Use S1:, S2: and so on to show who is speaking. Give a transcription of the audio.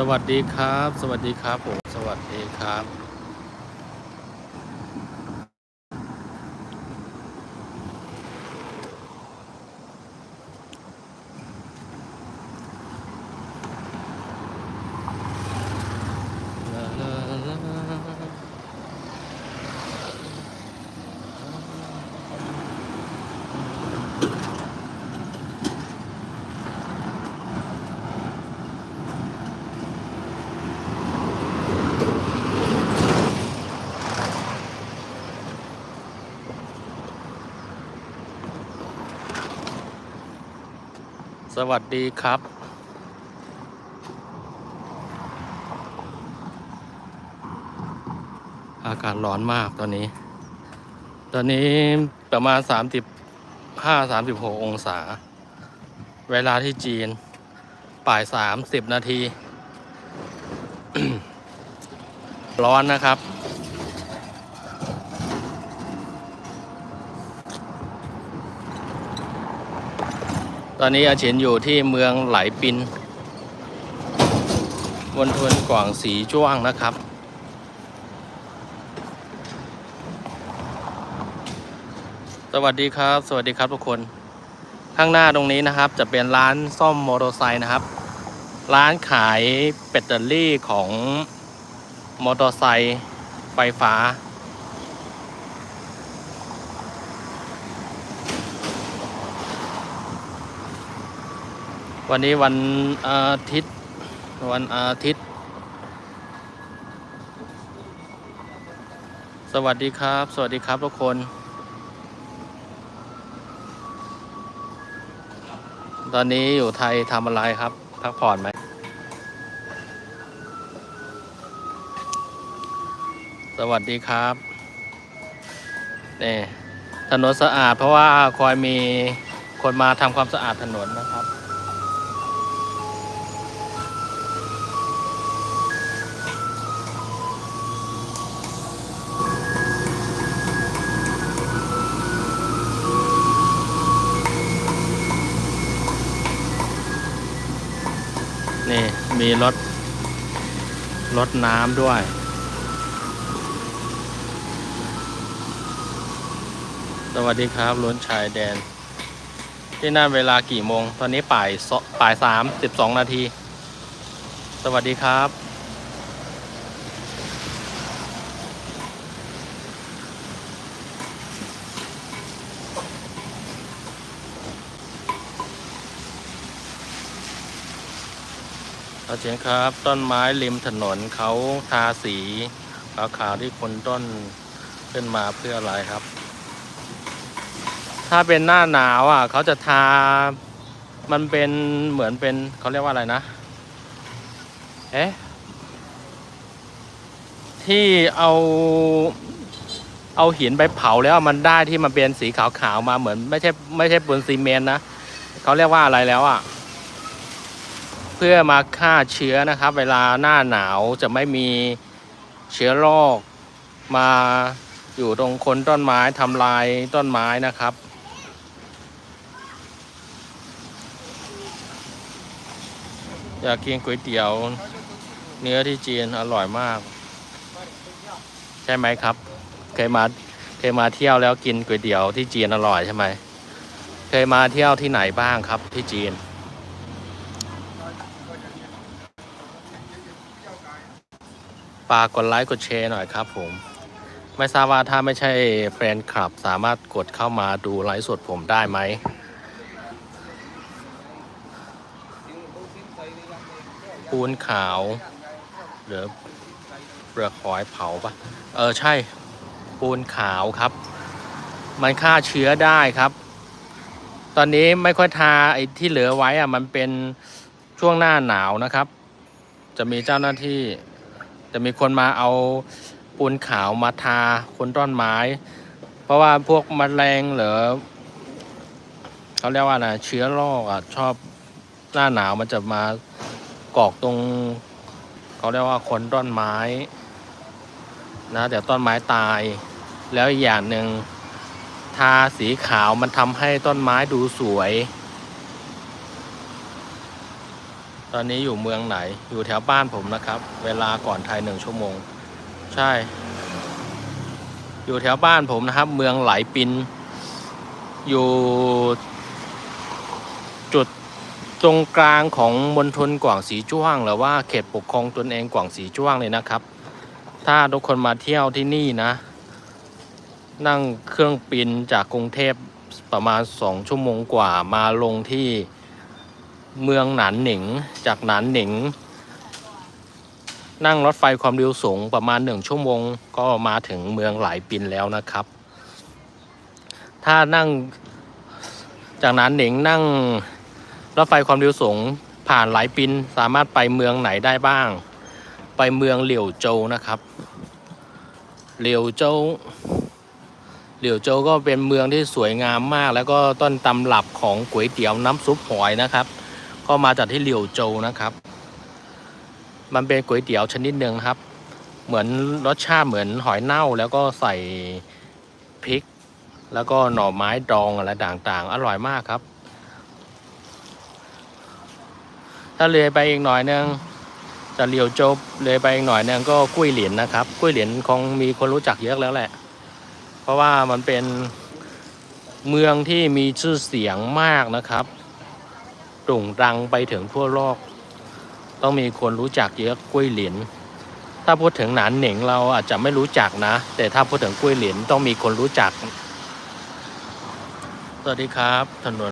S1: สวัสดีครับ สวัสดีครับผม สวัสดีครับ สวัสดีครับ อากาศร้อนมากตอนนี้ ตอนนี้ประมาณ 35 36 องศา เวลาที่จีนป่าย 30 นาที ร้อนนะครับ ตอนนี้อาเฉินอยู่ที่เมืองไหลปินมณฑลกวางสีจ้วงนะครับ สวัสดีครับ สวัสดีครับทุกคน ข้างหน้าตรงนี้นะครับ จะเป็นร้านซ่อมมอเตอร์ไซค์นะครับ ร้านขายแบตเตอรี่ของมอเตอร์ไซค์ไฟฟ้า วันนี้วันอาทิตย์ วันอาทิตย์ สวัสดีครับ สวัสดีครับทุกคนตอนนี้อยู่ไทยทำอะไรครับ พักผ่อนไหม สวัสดีครับนี่ถนนสะอาดเพราะว่าคอยมีคนมาทำความสะอาดถนนนะครับ นี่มีรถรถน้ำด้วย สวัสดีครับล้นชายแดน ที่นั่นเวลากี่โมง ตอนนี้ป่ายสป่ายสามสิบสองนาที สวัสดีครับ เชียนครับ ต้นไม้ริมถนนเขาทาสีขาวๆที่คนต้นขึ้นมาเพื่ออะไรครับ ถ้าเป็นหน้าหนาวอะเขาจะทา มันเป็นเหมือนเป็นเขาเรียกว่าอะไรนะ เอ๊ะ ที่เอาเอาหินไปเผาแล้วมันได้ที่มันเป็นสีขาวๆมาเหมือน ไม่ใช่ไม่ใช่บนซีเมนต์นะเขาเรียกว่าอะไรแล้วอะ เพื่อมาฆ่าเชื้อนะครับ เวลาหน้าหนาวจะไม่มีเชื้อโรคมาอยู่ตรงคนต้นไม้ทำลายต้นไม้นะครับ อยากกินก๋วยเตี๋ยวเนื้อที่จีนอร่อยมาก ใช่ไหมครับ เคยมาเคยมาเที่ยวแล้วกินก๋วยเตี๋ยวที่จีนอร่อยใช่ไหมเคยมาเที่ยวที่ไหนบ้างครับที่จีน ฝากกดไลค์กดแชร์หน่อยครับผม ไม่ทราบว่าถ้าไม่ใช่แฟนคลับสามารถกดเข้ามาดูไลฟ์สดผมได้ไหมปูนขาวหรือเปลือกหอยเผาปะเออใช่ ปูนขาวครับ มันฆ่าเชื้อได้ครับ ตอนนี้ไม่ค่อยทาไอ้ที่เหลือไว้อะมันเป็นช่วงหน้าหนาวนะครับ จะมีเจ้าหน้าที่ จะมีคนมาเอาปูนขาวมาทาคนต้นไม้ เพราะว่าพวกมแมลงหรือเขาเรียกว่าอะไรเชื้อโรคอะชอบหน้าหนาวมันจะมากอกตรงเขาเรียกว่าคนต้นไม้นะเดี๋ยวต้นไม้ตาย แล้วอีกอย่างหนึ่งทาสีขาวมันทำให้ต้นไม้ดูสวย ต อนนี้อยู่เมืองไหน อยู่แถวบ้านผมนะครับ เวลาก่อนไทยหนึ่งชั่วโมง ใช่ อยู่แถวบ้านผมนะครับ เมืองไหลปิน อยู่จุดตรงกลางของมณฑลกวางสีจ้วง หรือว่าเขตปกครองตนเองกวางสีจ้วงเลยนะครับ ถ้าทุกคนมาเที่ยวที่นี่นะ นั่งเครื่องบินจากกรุงเทพประมาณ2ชั่วโมงกว่ามาลงที่ เมืองหนานหนิง จากหนานหนิง นั่งรถไฟความเร็วสูงประมาณ1ชั่วโมง ก็มาถึงเมืองหลายปินแล้วนะครับ ถ้านั่งจากหนานหนิงนั่งรถไฟความเร็วสูงผ่านหลายปินสามารถไปเมืองไหนได้บ้าง ไปเมืองเหลียวโจวนะครับ เหลียวโจวเหลียวโจวก็เป็นเมืองที่สวยงามมาก แล้วก็ต้นตำรับของก๋วยเตี๋ยวน้ำซุปหอยนะครับ ก็มาจากที่เหลียวโจวนะครับ มันเป็นก๋วยเตี๋ยวชนิดหนึ่งครับ เหมือนรสชาติเหมือนหอยเน่าแล้วก็ใส่พริก แล้วก็หน่อไม้ดองอะไรต่างๆ อร่อยมากครับ ถ้าเลยไปอีกหน่อยนึงจะเหลียวโจวเลยไปอีกหน่อยนึงก็กุ้ยเหรียญนะครับกุ้ยเหรียญคงมีคนรู้จักเยอะแล้วแหละ เพราะว่ามันเป็นเมืองที่มีชื่อเสียงมากนะครับ โด่งดังไปถึงทั่วโลก ต้องมีคนรู้จักเยอะกุ้ยเหรียญถ้าพูดถึงหนานเหน่งเราอาจจะไม่รู้จักนะ แต่ถ้าพูดถึงกุ้ยเหรียญต้องมีคนรู้จัก สวัสดีครับถนน